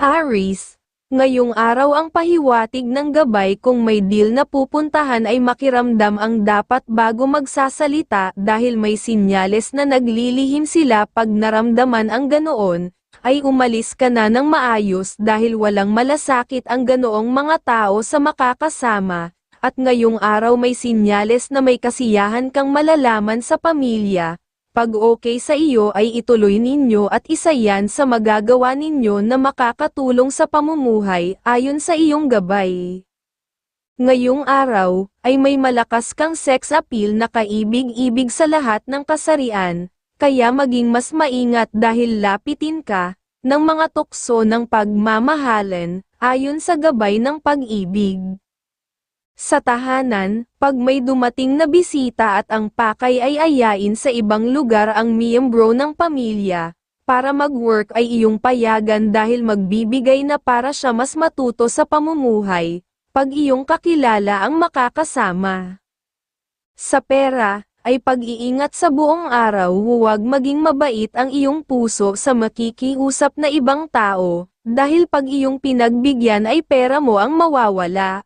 Aris, ngayong araw ang pahiwatig ng gabay kung may deal na pupuntahan ay makiramdam ang dapat bago magsasalita dahil may sinyales na naglilihim sila pag naramdaman ang ganoon, ay umalis ka na ng maayos dahil walang malasakit ang ganoong mga tao sa makakasama, at ngayong araw may sinyales na may kasiyahan kang malalaman sa pamilya, pag okay sa iyo ay ituloy ninyo at isa yan sa magagawa ninyo na makakatulong sa pamumuhay ayon sa iyong gabay. Ngayong araw, ay may malakas kang sex appeal na kaibig-ibig sa lahat ng kasarian, kaya maging mas maingat dahil lapitin ka, ng mga tukso ng pagmamahalan, ayon sa gabay ng pag-ibig. Sa tahanan, pag may dumating na bisita at ang pakay ay ayain sa ibang lugar ang miyembro ng pamilya, para mag-work ay iyong payagan dahil magbibigay na para siya mas matuto sa pamumuhay, pag iyong kakilala ang makakasama. Sa pera, ay pag-iingat sa buong araw huwag maging mabait ang iyong puso sa makikiusap na ibang tao, dahil pag iyong pinagbigyan ay pera mo ang mawawala.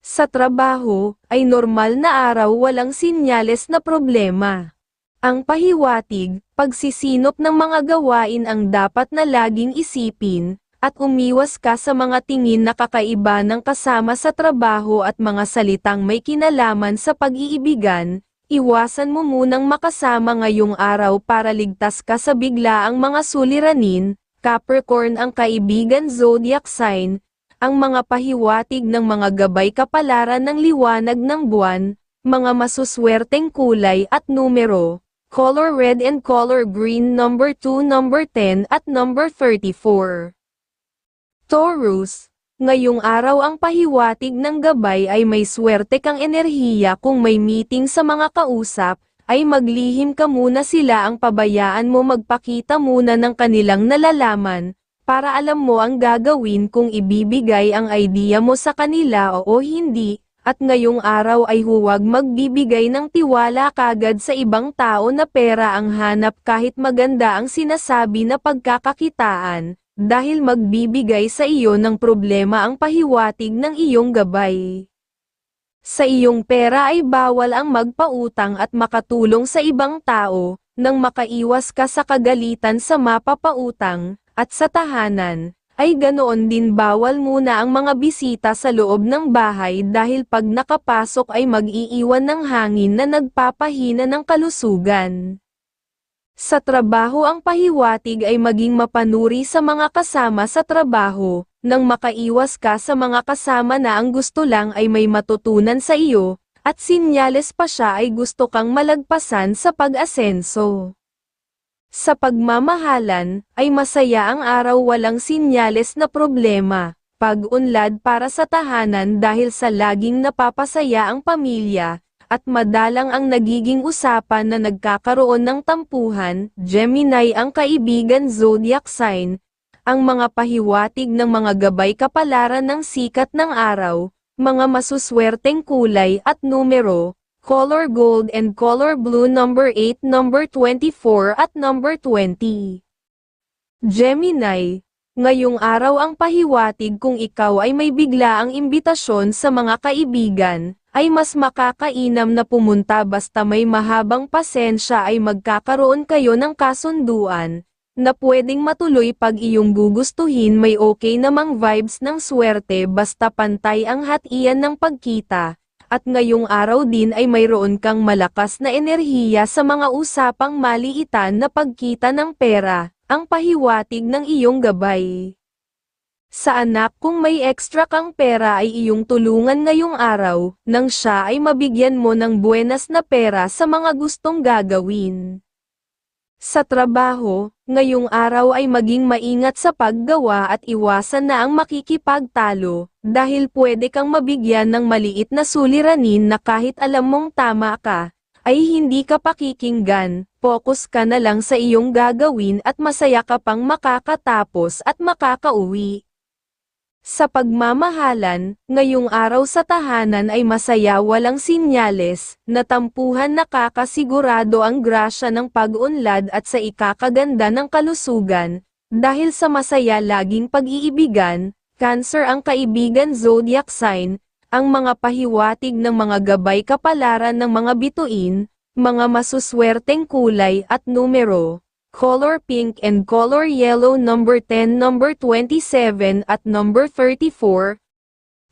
Sa trabaho, ay normal na araw walang sinyales na problema. Ang pahiwatig, pagsisinop ng mga gawain ang dapat na laging isipin, at umiwas ka sa mga tingin na kakaiba ng kasama sa trabaho at mga salitang may kinalaman sa pag-iibigan, iwasan mo munang makasama ngayong araw para ligtas ka sa biglaang mga suliranin, Capricorn ang kaibigan zodiac sign, ang mga pahiwatig ng mga gabay kapalaran ng liwanag ng buwan, mga masuswerteng kulay at numero, color red and color green number 2 number 10 at number 34. Taurus, ngayong araw ang pahiwatig ng gabay ay may swerte kang enerhiya kung may meeting sa mga kausap, ay maglihim ka muna sila ang pabayaan mo magpakita muna ng kanilang nalalaman, para alam mo ang gagawin kung ibibigay ang idea mo sa kanila o hindi, at ngayong araw ay huwag magbibigay ng tiwala kagad sa ibang tao na pera ang hanap kahit maganda ang sinasabi na pagkakakitaan, dahil magbibigay sa iyo ng problema ang pahiwatig ng iyong gabay. Sa iyong pera ay bawal ang magpautang at makatulong sa ibang tao, nang makaiwas ka sa kagalitan sa mapapautang, at sa tahanan, ay ganoon din bawal muna ang mga bisita sa loob ng bahay dahil pag nakapasok ay mag-iiwan ng hangin na nagpapahina ng kalusugan. Sa trabaho ang pahiwatig ay maging mapanuri sa mga kasama sa trabaho, nang makaiwas ka sa mga kasama na ang gusto lang ay may matutunan sa iyo, at sinyales pa siya ay gusto kang malagpasan sa pag-asenso. Sa pagmamahalan, ay masaya ang araw walang sinyales na problema, pag-unlad para sa tahanan dahil sa laging napapasaya ang pamilya, at madalang ang nagiging usapan na nagkakaroon ng tampuhan, Gemini ang kaibigan zodiac sign, ang mga pahiwatig ng mga gabay kapalaran ng sikat ng araw, mga masuswerteng kulay at numero, color gold and color blue number 8, number 24 at number 20. Gemini, ngayong araw ang pahiwatig kung ikaw ay may biglaang imbitasyon sa mga kaibigan, ay mas makakainam na pumunta basta may mahabang pasensya ay magkakaroon kayo ng kasunduan, na pwedeng matuloy pag iyong gugustuhin may okay namang vibes ng swerte basta pantay ang hatian ng pagkita, at ngayong araw din ay mayroon kang malakas na enerhiya sa mga usapang maliitan na pagkita ng pera, ang pahiwatig ng iyong gabay. Sa anak kung may extra kang pera ay iyong tulungan ngayong araw, nang siya ay mabigyan mo ng buenas na pera sa mga gustong gagawin. Sa trabaho, ngayong araw ay maging maingat sa paggawa at iwasan na ang makikipagtalo, dahil pwede kang mabigyan ng maliit na suliranin na kahit alam mong tama ka, ay hindi ka pakikinggan, focus ka na lang sa iyong gagawin at masaya ka pang makakatapos at makakauwi. Sa pagmamahalan, ngayong araw sa tahanan ay masaya walang sinyales, natampuhan nakakasigurado ang grasya ng pag-unlad at sa ikakaganda ng kalusugan, Dahil sa masaya laging pag-iibigan, Cancer ang kaibigan zodiac sign, ang mga pahiwatig ng mga gabay kapalaran ng mga bituin, mga masuswerteng kulay at numero, color pink and color yellow number 10 number 27 at number 34.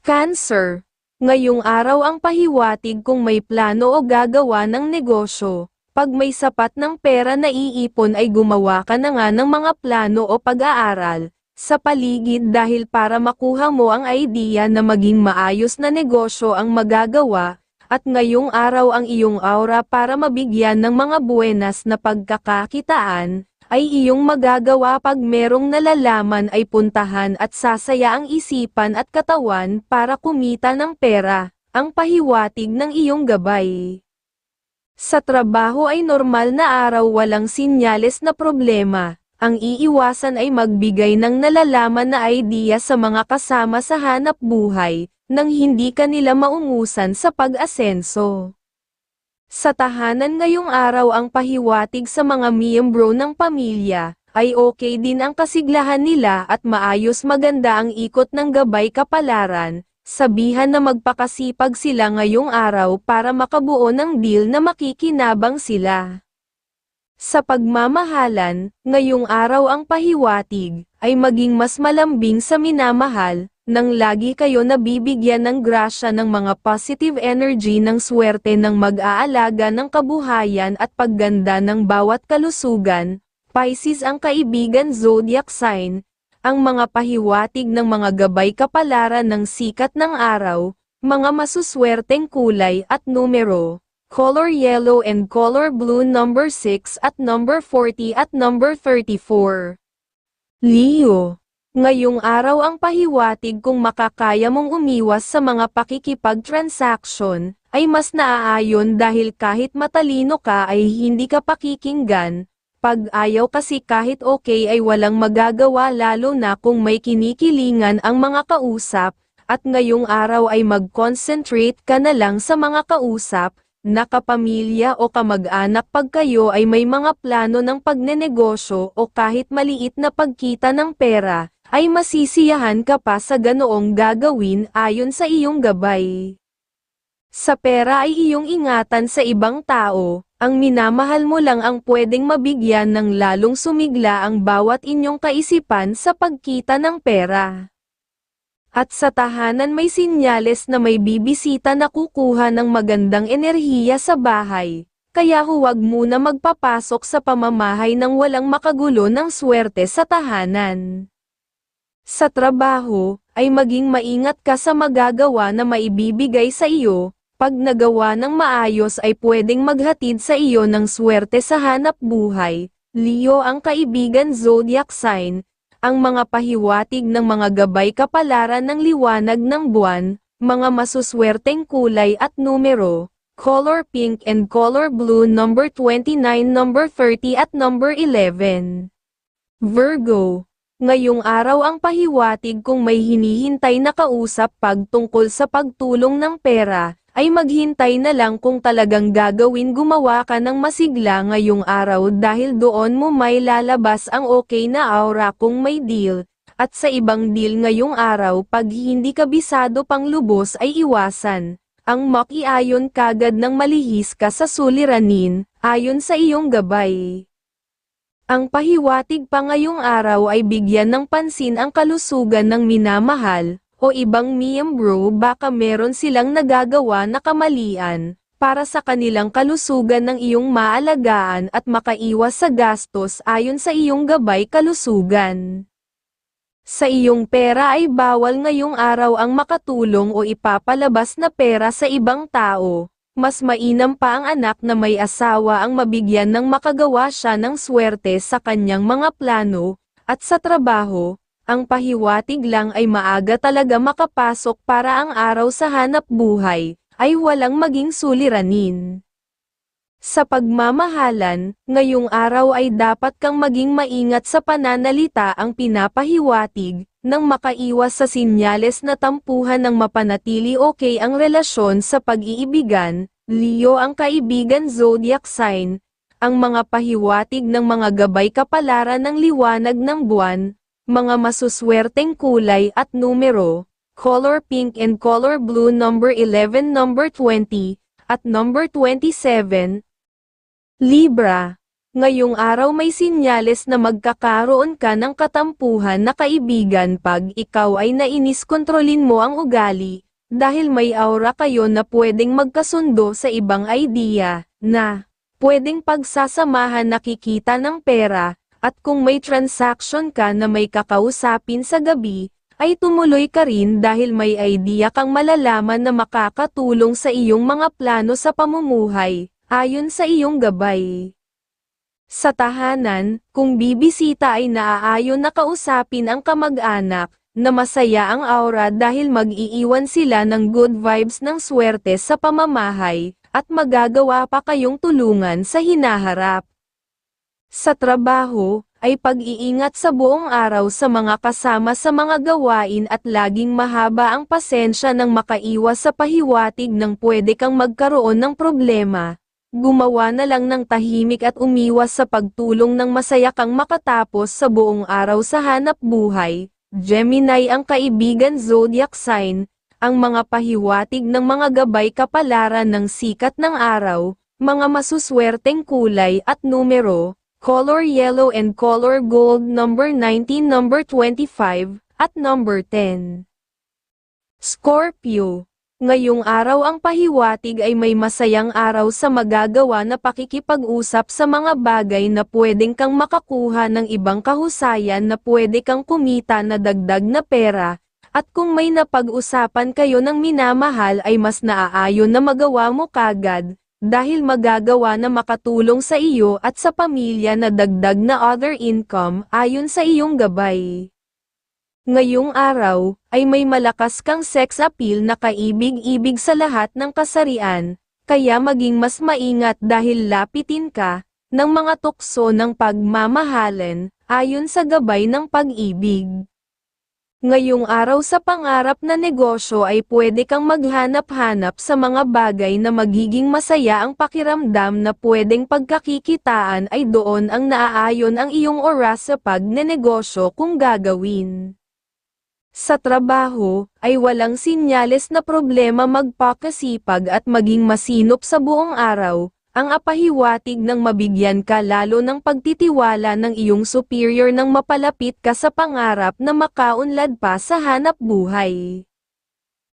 Cancer. Ngayong araw ang pahiwatig kung may plano o gagawa ng negosyo. Pag may sapat ng pera na iipon ay gumawa ka na nga ng mga plano o pag-aaral, sa paligid dahil para makuha mo ang idea na maging maayos na negosyo ang magagawa, at ngayong araw ang iyong aura para mabigyan ng mga buenas na pagkakakitaan, ay iyong magagawa pag merong nalalaman ay puntahan at sasaya ang isipan at katawan para kumita ng pera, ang pahiwatig ng iyong gabay. Sa trabaho ay normal na araw walang sinyales na problema, ang iiwasan ay magbigay ng nalalaman na idea sa mga kasama sa hanap buhay, nang hindi kanila maungusan sa pag-asenso. Sa tahanan ngayong araw ang pahiwatig sa mga miyembro ng pamilya, ay okay din ang kasiglahan nila at maayos maganda ang ikot ng gabay kapalaran, sabihan na magpakasipag sila ngayong araw para makabuo ng deal na makikinabang sila. Sa pagmamahalan, ngayong araw ang pahiwatig, ay maging mas malambing sa minamahal, nang lagi kayo nabibigyan ng grasya ng mga positive energy ng swerte ng mag-aalaga ng kabuhayan at pagganda ng bawat kalusugan, Pisces ang kaibigan zodiac sign, ang mga pahiwatig ng mga gabay kapalaran ng sikat ng araw, mga masuswerteng kulay at numero color yellow and color blue number 6 at number 40 at number 34. Leo. Ngayong araw ang pahiwatig kung makakaya mong umiwas sa mga pakikipag-transaction, ay mas naaayon dahil kahit matalino ka ay hindi ka pakikinggan, pag ayaw kasi kahit okay ay walang magagawa lalo na kung may kinikilingan ang mga kausap, at ngayong araw ay mag-concentrate ka na lang sa mga kausap, nakapamilya o kamag-anak pag kayo ay may mga plano ng pagnenegosyo o kahit maliit na pagkita ng pera, ay masisiyahan ka pa sa ganoong gagawin ayon sa iyong gabay. Sa pera ay iyong ingatan sa ibang tao, ang minamahal mo lang ang pwedeng mabigyan ng lalong sumigla ang bawat inyong kaisipan sa pagkita ng pera. At sa tahanan may sinyales na may bibisita na kukuha ng magandang enerhiya sa bahay, kaya huwag muna magpapasok sa pamamahay ng walang makagulo ng swerte sa tahanan. Sa trabaho, ay maging maingat ka sa magagawa na maibibigay sa iyo, pag nagawa ng maayos ay pwedeng maghatid sa iyo ng swerte sa hanap buhay. Leo ang kaibigan zodiac sign, ang mga pahiwatig ng mga gabay kapalaran ng liwanag ng buwan, mga masuswerteng kulay at numero, color pink and color blue number 29 number 30 at number 11. Virgo. Ngayong araw ang pahiwatig kung may hinihintay na kausap pag tungkol sa pagtulong ng pera, ay maghintay na lang kung talagang gagawin gumawa ka ng masigla ngayong araw dahil doon mo may lalabas ang okay na aura kung may deal, at sa ibang deal ngayong araw pag hindi kabisado pang lubos ay iwasan. Ang makiayon kagad ng malihis ka sa suliranin, ayon sa iyong gabay. Ang pahiwatig pa ngayong araw ay bigyan ng pansin ang kalusugan ng minamahal, o ibang miyembro baka meron silang nagagawa na kamalian, para sa kanilang kalusugan ng iyong maalagaan at makaiwas sa gastos ayon sa iyong gabay kalusugan. Sa iyong pera ay bawal ngayong araw ang makatulong o ipapalabas na pera sa ibang tao, mas mainam pa ang anak na may asawa ang mabigyan ng makagawa siya ng swerte sa kanyang mga plano, at sa trabaho, ang pahiwatig lang ay maaga talaga makapasok para ang araw sa hanap buhay, ay walang maging suliranin. Sa pagmamahalan, ngayong araw ay dapat kang maging maingat sa pananalita ang pinapahiwatig, nang makaiwas sa sinyales na tampuhan ng mapanatili okay ang relasyon sa pag-iibigan, Leo ang kaibigan zodiac sign, ang mga pahiwatig ng mga gabay kapalaran ng liwanag ng buwan, mga masuswerteng kulay at numero, color pink and color blue number 11 number 20, at number 27. Libra, ngayong araw may sinyales na magkakaroon ka ng katampuhan na kaibigan pag ikaw ay nainis kontrolin mo ang ugali, dahil may aura kayo na pwedeng magkasundo sa ibang idea, na pwedeng pagsasamahan nakikita ng pera, at kung may transaction ka na may kakausapin sa gabi, ay tumuloy ka rin dahil may idea kang malalaman na makakatulong sa iyong mga plano sa pamumuhay, ayon sa iyong gabay. Sa tahanan, kung bibisita ay naaayon na kausapin ang kamag-anak, na masaya ang aura dahil mag-iiwan sila ng good vibes ng swerte sa pamamahay, at magagawa pa kayong tulungan sa hinaharap. Sa trabaho, ay pag-iingat sa buong araw sa mga kasama sa mga gawain at laging mahaba ang pasensya ng makaiwas sa pahiwatig ng pwede kang magkaroon ng problema. Gumawa na lang ng tahimik at umiwas sa pagtulong ng masaya kang makatapos sa buong araw sa hanap buhay. Gemini ang kaibigan zodiac sign, ang mga pahiwatig ng mga gabay kapalaran ng sikat ng araw, mga masuswerteng kulay at numero, color yellow and color gold number 19 number 25, at number 10. Scorpio, ngayong araw ang pahiwatig ay may masayang araw sa magagawa na pakikipag-usap sa mga bagay na pwedeng kang makakuha ng ibang kahusayan na pwede kang kumita na dagdag na pera, at kung may napag-usapan kayo ng minamahal ay mas naaayon na magawa mo kagad, dahil magagawa na makatulong sa iyo at sa pamilya na dagdag na other income ayon sa iyong gabay. Ngayong araw, ay may malakas kang sex appeal na kaibig-ibig sa lahat ng kasarian, kaya maging mas maingat dahil lapitin ka, ng mga tukso ng pagmamahalan, ayon sa gabay ng pag-ibig. Ngayong araw sa pangarap na negosyo ay pwede kang maghanap-hanap sa mga bagay na magiging masaya ang pakiramdam na pwedeng pagkakikitaan ay doon ang naaayon ang iyong oras sa pagnenegosyo kung gagawin. Sa trabaho, ay walang sinyales na problema magpakasipag at maging masinop sa buong araw, ang apahiwatig ng mabigyan ka lalo ng pagtitiwala ng iyong superior nang mapalapit ka sa pangarap na makaunlad pa sa hanap buhay.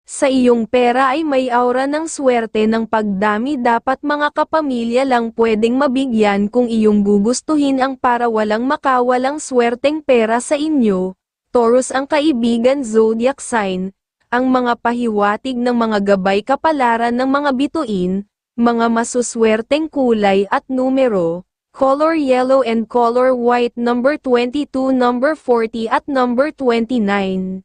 Sa iyong pera ay may aura ng swerte ng pagdami dapat mga kapamilya lang pwedeng mabigyan kung iyong gugustuhin ang para walang makawalang swerteng pera sa inyo, Taurus ang kaibigan zodiac sign, ang mga pahiwatig ng mga gabay kapalaran ng mga bituin, mga masuswerteng kulay at numero, color yellow and color white number 22 number 40 at number 29.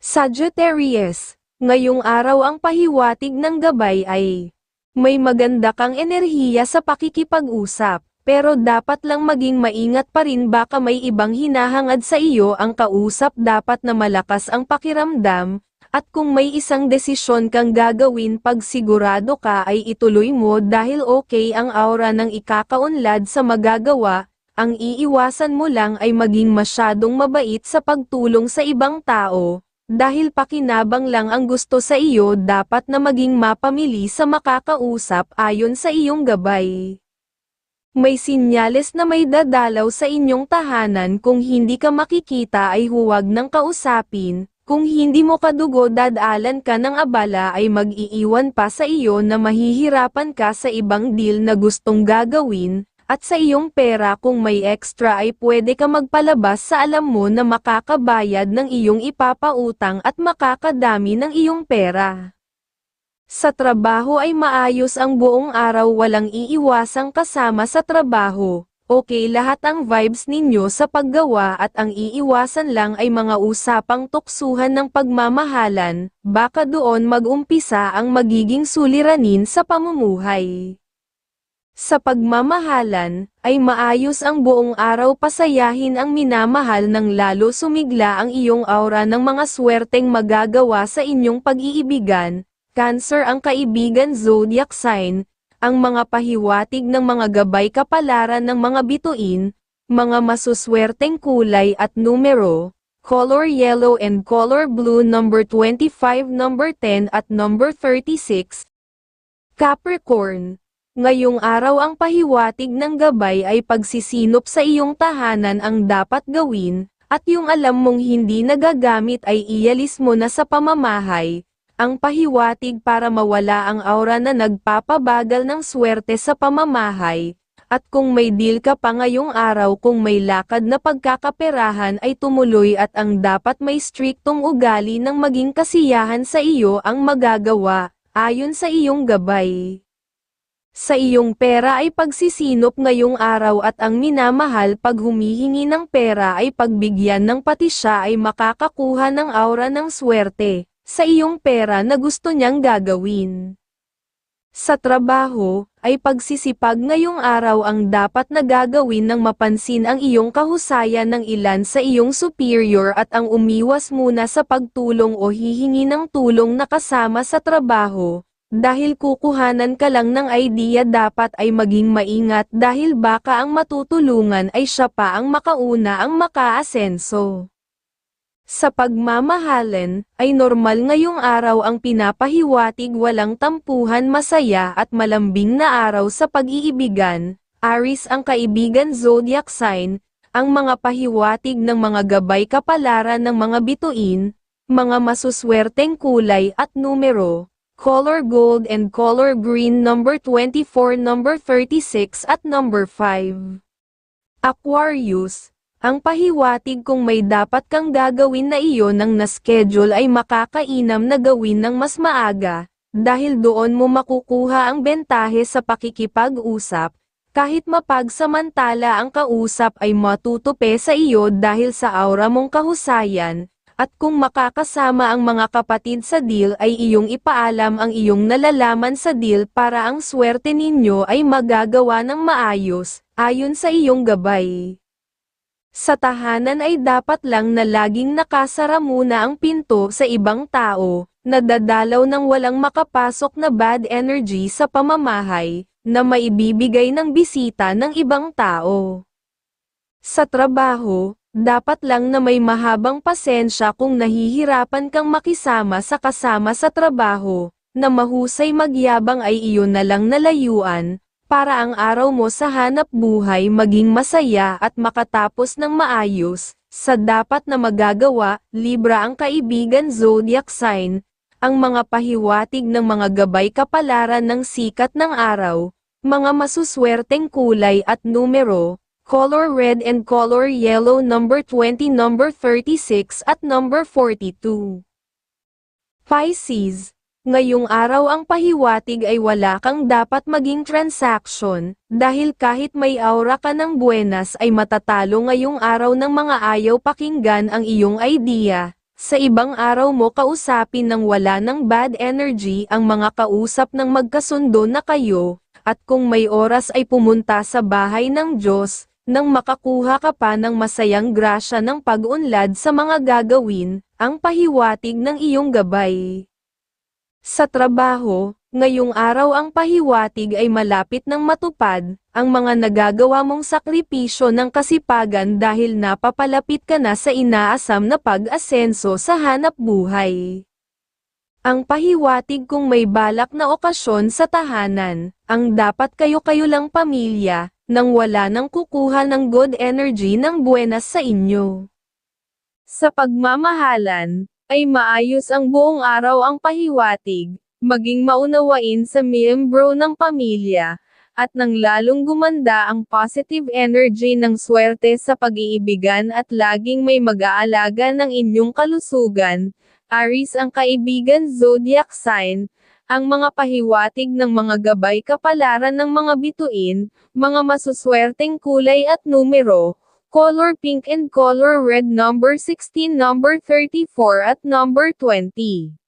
Sagittarius, ngayong araw ang pahiwatig ng gabay ay may maganda kang enerhiya sa pakikipag-usap, pero dapat lang maging maingat pa rin baka may ibang hinahangad sa iyo ang kausap. Dapat na malakas ang pakiramdam, at kung may isang desisyon kang gagawin pag sigurado ka ay ituloy mo dahil okay ang aura ng ikakaunlad sa magagawa, ang iiwasan mo lang ay maging masyadong mabait sa pagtulong sa ibang tao, dahil pakinabang lang ang gusto sa iyo dapat na maging mapamili sa makakausap ayon sa iyong gabay. May sinyales na may dadalaw sa inyong tahanan kung hindi ka makikita ay huwag nang kausapin, kung hindi mo kadugo dadalan ka ng abala ay mag-iiwan pa sa iyo na mahihirapan ka sa ibang deal na gustong gagawin, at sa iyong pera kung may extra ay pwede ka magpalabas sa alam mo na makakabayad ng iyong ipapautang at makakadami ng iyong pera. Sa trabaho ay maayos ang buong araw walang iiwasang kasama sa trabaho, okay lahat ang vibes ninyo sa paggawa at ang iiwasan lang ay mga usapang tuksuhan ng pagmamahalan, baka doon mag-umpisa ang magiging suliranin sa pamumuhay. Sa pagmamahalan, ay maayos ang buong araw pasayahin ang minamahal ng lalo sumigla ang iyong aura ng mga swerteng magagawa sa inyong pag-iibigan, Cancer ang kaibigan zodiac sign, ang mga pahiwatig ng mga gabay kapalaran ng mga bituin, mga masuswerteng kulay at numero, color yellow and color blue number 25, number 10 at number 36. Capricorn, ngayong araw ang pahiwatig ng gabay ay pagsisinop sa iyong tahanan ang dapat gawin, at yung alam mong hindi nagagamit ay ialis mo na sa pamamahay, ang pahiwatig para mawala ang aura na nagpapabagal ng swerte sa pamamahay, at kung may deal ka pa ngayong araw kung may lakad na pagkakaperahan ay tumuloy at ang dapat may striktong ugali ng maging kasiyahan sa iyo ang magagawa, ayon sa iyong gabay. Sa iyong pera ay pagsisinop ngayong araw at ang minamahal pag humihingi ng pera ay pagbigyan ng pati siya ay makakakuha ng aura ng swerte sa iyong pera na gusto niyang gagawin. Sa trabaho, ay pagsisipag ngayong araw ang dapat na gagawin ng mapansin ang iyong kahusayan ng ilan sa iyong superior at ang umiwas muna sa pagtulong o hihingi ng tulong na kasama sa trabaho, dahil kukuhanan ka lang ng idea dapat ay maging maingat dahil baka ang matutulungan ay siya pa ang makauna ang makaasenso. Sa pagmamahalan, ay normal ngayong araw ang pinapahiwatig walang tampuhan masaya at malambing na araw sa pag-iibigan, Aris ang kaibigan zodiac sign, ang mga pahiwatig ng mga gabay kapalaran ng mga bituin, mga masuswerteng kulay at numero, color gold and color green number 24 number 36 at number 5. Aquarius, ang pahiwatig kung may dapat kang gagawin na iyon ng na-schedule ay makakainam na gawin ng mas maaga, dahil doon mo makukuha ang bentahe sa pakikipag-usap, kahit mapagsamantala ang kausap ay matutupe sa iyo dahil sa aura mong kahusayan, at kung makakasama ang mga kapatid sa deal ay iyong ipaalam ang iyong nalalaman sa deal para ang swerte ninyo ay magagawa ng maayos, ayon sa iyong gabay. Sa tahanan ay dapat lang na laging nakasara muna ang pinto sa ibang tao, nadadalaw ng walang makapasok na bad energy sa pamamahay, na maibibigay ng bisita ng ibang tao. Sa trabaho, dapat lang na may mahabang pasensya kung nahihirapan kang makisama sa kasama sa trabaho, na mahusay magyabang ay iyon na lang nalayuan, para ang araw mo sa hanap buhay maging masaya at makatapos ng maayos, sa dapat na magagawa, Libra ang kaibigan zodiac sign, ang mga pahiwatig ng mga gabay kapalaran ng sikat ng araw, mga masuswerteng kulay at numero, color red and color yellow number 20 number 36 at number 42. Pisces, Ngayong araw ang pahiwatig ay wala kang dapat maging transaction, dahil kahit may aura ka ng buenas ay matatalo ngayong araw ng mga ayaw pakinggan ang iyong idea. Sa ibang araw mo kausapin ng wala ng bad energy ang mga kausap ng magkasundo na kayo, at kung may oras ay pumunta sa bahay ng Diyos, nang makakuha ka pa ng masayang grasya ng pag-unlad sa mga gagawin, ang pahiwatig ng iyong gabay. Sa trabaho, ngayong araw ang pahiwatig ay malapit ng matupad, ang mga nagagawa mong sakripisyo ng kasipagan dahil napapalapit ka na sa inaasam na pag-asenso sa hanap buhay. Ang pahiwatig kung may balak na okasyon sa tahanan, ang dapat kayo-kayo lang pamilya, nang wala nang kukuha ng good energy ng buenas sa inyo. Sa pagmamahalan, ay maayos ang buong araw ang pahiwatig, maging maunawain sa miyembro ng pamilya, at nang lalong gumanda ang positive energy ng swerte sa pag-iibigan at laging may mag-aalaga ng inyong kalusugan, Aris ang kaibigan zodiac sign, ang mga pahiwatig ng mga gabay kapalaran ng mga bituin, mga masuswerteng kulay at numero, color pink and color red number 16 number 34 at number 20.